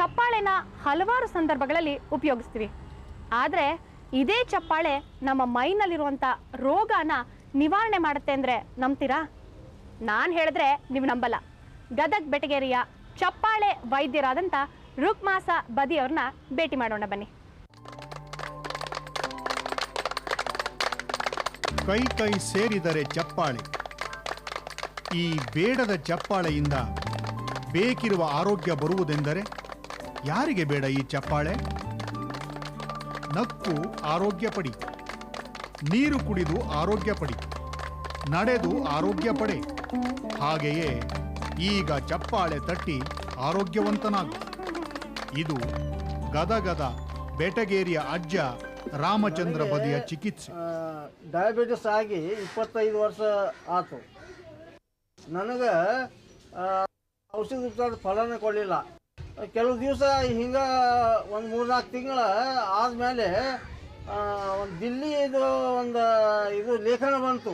ಚಪ್ಪಾಳೆನ ಹಲವಾರು ಸಂದರ್ಭಗಳಲ್ಲಿ ಉಪಯೋಗಿಸ್ತೀವಿ. ಆದರೆ ಇದೇ ಚಪ್ಪಾಳೆ ನಮ್ಮ ಮೈನಲ್ಲಿರುವಂಥ ರೋಗನ ನಿವಾರಣೆ ಮಾಡುತ್ತೆ ಅಂದರೆ ನಂಬ್ತೀರಾ? ನಾನು ಹೇಳಿದ್ರೆ ನೀವು ನಂಬಲ್ಲ. ಗದಗ್ ಬೆಟಗೇರಿಯ ಚಪ್ಪಾಳೆ ವೈದ್ಯರಾದಂಥ ರುಕ್ಮಾಸ ಬದಿಯವ್ರನ್ನ ಭೇಟಿ ಮಾಡೋಣ ಬನ್ನಿ. ಕೈ ಕೈ ಸೇರಿದರೆ ಚಪ್ಪಾಳೆ. ಈ ಬೇಡದ ಚಪ್ಪಾಳೆಯಿಂದ ಬೇಕಿರುವ ಆರೋಗ್ಯ ಬರುವುದೆಂದರೆ? ಯಾರಿಗೆ ಬೇಡ ಈ ಚಪ್ಪಾಳೆ? ನಕ್ಕು ಆರೋಗ್ಯ ಪಡಿ. ನೀರು ಕುಡಿದು ಆರೋಗ್ಯ ಪಡಿ. ನಡೆದು ಆರೋಗ್ಯ ಪಡೆ. ಹಾಗೆಯೇ ಈಗ ಚಪ್ಪಾಳೆ ತಟ್ಟಿ ಆರೋಗ್ಯವಂತನಾಗ. ಇದು ಗದಗದ ಬೆಟಗೇರಿಯ ಅಜ್ಜ ರಾಮಚಂದ್ರ ಬದಿಯ ಚಿಕಿತ್ಸೆ. ಡಯಾಬಿಟಿಸ್ ಆಗಿ ಇಪ್ಪತ್ತೈದು ವರ್ಷ ಆತು. ನನಗೆ ಔಷಧಿ ಫಲನ ಕೊಡಲಿಲ್ಲ. ಕೆಲವು ದಿವಸ ಹಿಂಗೆ ಒಂದು ಮೂರ್ನಾಲ್ಕು ತಿಂಗಳ ಆದಮೇಲೆ ಒಂದು ದಿಲ್ಲಿ ಇದು ಒಂದು ಇದು ಲೇಖನ ಬಂತು.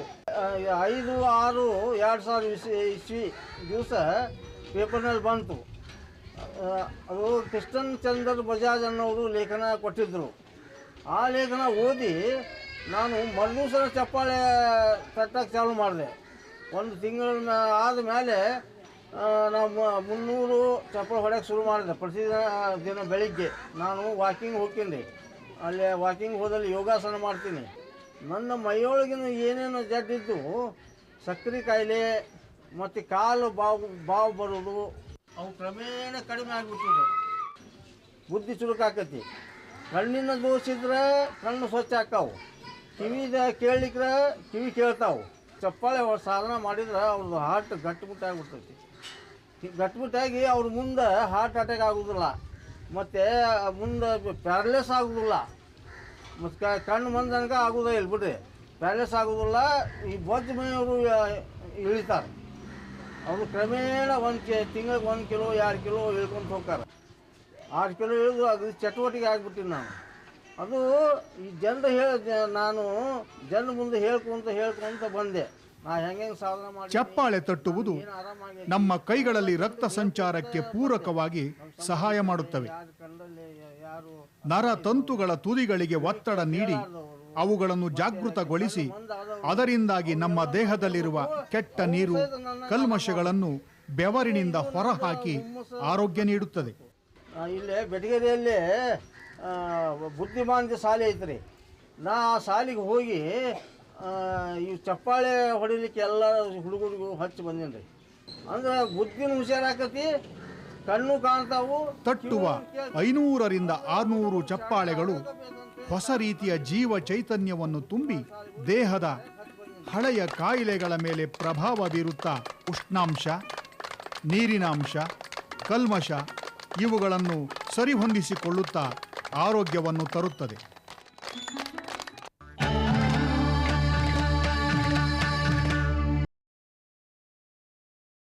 ಐದು ಆರು ಎರಡು ಸಾವಿರ ಇಸ್, ಇಸ್ವಿ ದಿವಸ ಪೇಪರ್ನಲ್ಲಿ ಬಂತು. ಅದು ಕೃಷ್ಣನ್ ಚಂದ್ರ ಬಜಾಜ್ ಅನ್ನೋರು ಲೇಖನ ಕೊಟ್ಟಿದ್ದರು ಆ ಲೇಖನ ಓದಿ ನಾನು ಮರುದಿವಸ ಚಪ್ಪಾಳೆ ತಟ್ಟಕ್ಕೆ ಚಾಲು ಮಾಡಿದೆ. ಒಂದು ತಿಂಗಳ ಆದ ಮೇಲೆ ನಾವು ಮುನ್ನೂರು ಚಪ್ಪಲು ಹೊಡೆಯೋಕ್ಕೆ ಶುರು ಮಾಡಿದೆ ಪ್ರತಿದಿನ ದಿನ ಬೆಳಿಗ್ಗೆ ನಾನು ವಾಕಿಂಗ್ ಹೋಗ್ತೀನಿ. ಅಲ್ಲಿ ವಾಕಿಂಗ್ ಹೋದಲ್ಲಿ ಯೋಗಾಸನ ಮಾಡ್ತೀನಿ. ನನ್ನ ಮೈಯೊಳಗಿನ ಏನೇನು ಜಡ್ಡಿದ್ದು ಸಕ್ಕರೆ ಕಾಯಿಲೆ ಮತ್ತು ಕಾಲು ಬಾವು ಬಾವು ಬರೋದು ಅವು ಕ್ರಮೇಣ ಕಡಿಮೆ ಆಗಿಬಿಟ್ಟಿದೆ. ಬುದ್ಧಿ ಚುರುಕಾಕತಿ ಕಣ್ಣಿನ ದೋಷಿದ್ರೆ ಕಣ್ಣು ಸ್ವಚ್ಛ ಆಕಾವು ಕಿವಿದ ಕೇಳಲಿಕ್ಕೆ ಕಿವಿ ಕೇಳ್ತಾವು. ಚಪ್ಪಾಳೆ ಸಾಧನ ಮಾಡಿದ್ರೆ ಅವ್ರದ್ದು ಹಾರ್ಟ್ ಗಟ್ಟಿಮುಟ್ಟಾಗ್ಬಿಡ್ತೈತಿ. ಗಟ್ಟಿಮುಟ್ಟಾಗಿ ಅವ್ರ ಮುಂದೆ ಹಾರ್ಟ್ ಅಟ್ಯಾಕ್ ಆಗೋದಿಲ್ಲ. ಮತ್ತು ಮುಂದೆ ಪ್ಯಾರ್ಲೆಸ್ ಆಗೋದಿಲ್ಲ. ಮತ್ತು ಕಣ್ಣು ಮಂದನಕ ಆಗೋದೇ ಇಲ್ಲ ಬಿಡ್ರಿ. ಪ್ಯಾರ್ಲೆಸ್ ಆಗೋದಿಲ್ಲ, ಈ ಬೊಜ್ಜ ಮನೆಯವರು ಇಳಿತಾರೆ. ಅವರು ಕ್ರಮೇಣ ಒಂದು ಕೆ ತಿಂಗಳಿಗೆ ಒಂದು ಕಿಲೋ, ಎರಡು ಕಿಲೋ ಇಳ್ಕೊಂಡು ಹೋಗ್ತಾರೆ. ಆರು ಕಿಲೋ ಇಳಿದು ಅದು ಚಟುವಟಿಕೆ ಆಗ್ಬಿಟ್ಟಿನಿ ನಾನು. ಅದು ಈ ಜನರು ಹೇಳ ನಾನು ಜನ ಮುಂದೆ ಹೇಳ್ಕೊಂತ ಹೇಳ್ಕೊಂತ ಬಂದೆ. ನಾ ಹೆಂಗೆ ಸಾಧನೆ ಮಾಡಿ ಚಪ್ಪಾಳೆ ತಟ್ಟುವುದು ನಮ್ಮ ಕೈಗಳಲ್ಲಿ ರಕ್ತ ಸಂಚಾರಕ್ಕೆ ಪೂರಕವಾಗಿ ಸಹಾಯ ಮಾಡುತ್ತವೆ. ನರ ತಂತುಗಳ ತುದಿಗಳಿಗೆ ಒತ್ತಡ ನೀಡಿ ಅವುಗಳನ್ನು ಜಾಗೃತಗೊಳಿಸಿ ಅದರಿಂದಾಗಿ ನಮ್ಮ ದೇಹದಲ್ಲಿರುವ ಕೆಟ್ಟ ನೀರು ಕಲ್ಮಶಗಳನ್ನು ಬೆವರಿನಿಂದ ಹೊರಹಾಕಿ ಆರೋಗ್ಯ ನೀಡುತ್ತದೆ. ಇಲ್ಲೇ ಬೆಟಗೇರಿಯಲ್ಲಿ ಆ, ಬುದ್ಧಿಮಾಂದ್ಯ ಶಾಲೆ ಐತ್ರಿ. ನಾ ಆ ಶಾಲೆಗೆ ಹೋಗಿ ಈ ಚಪ್ಪಾಳೆ ಹೊಡಿಲಿಕ್ಕೆ ಎಲ್ಲ ಹುಡುಗರಿಗೂ ಹಚ್ಚಿ ಬಂದೇನಿ ರೀ ಅಂದ್ರೆ ಬುದ್ಧಿನ ಹುಷಾರಾಕತಿ ಕಣ್ಣು ಕಾಣ್ತಾವು. ತಟ್ಟುವ ಐನೂರರಿಂದ ಆರುನೂರು ಚಪ್ಪಾಳೆಗಳು ಹೊಸ ರೀತಿಯ ಜೀವ ಚೈತನ್ಯವನ್ನು ತುಂಬಿ ದೇಹದ ಹಳೆಯ ಕಾಯಿಲೆಗಳ ಮೇಲೆ ಪ್ರಭಾವ ಬೀರುತ್ತಾ ಉಷ್ಣಾಂಶ ನೀರಿನಾಂಶ ಕಲ್ಮಶ ಇವುಗಳನ್ನು ಸರಿಹೊಂದಿಸಿಕೊಳ್ಳುತ್ತಾ ಆರೋಗ್ಯವನ್ನು ತರುತ್ತದೆ.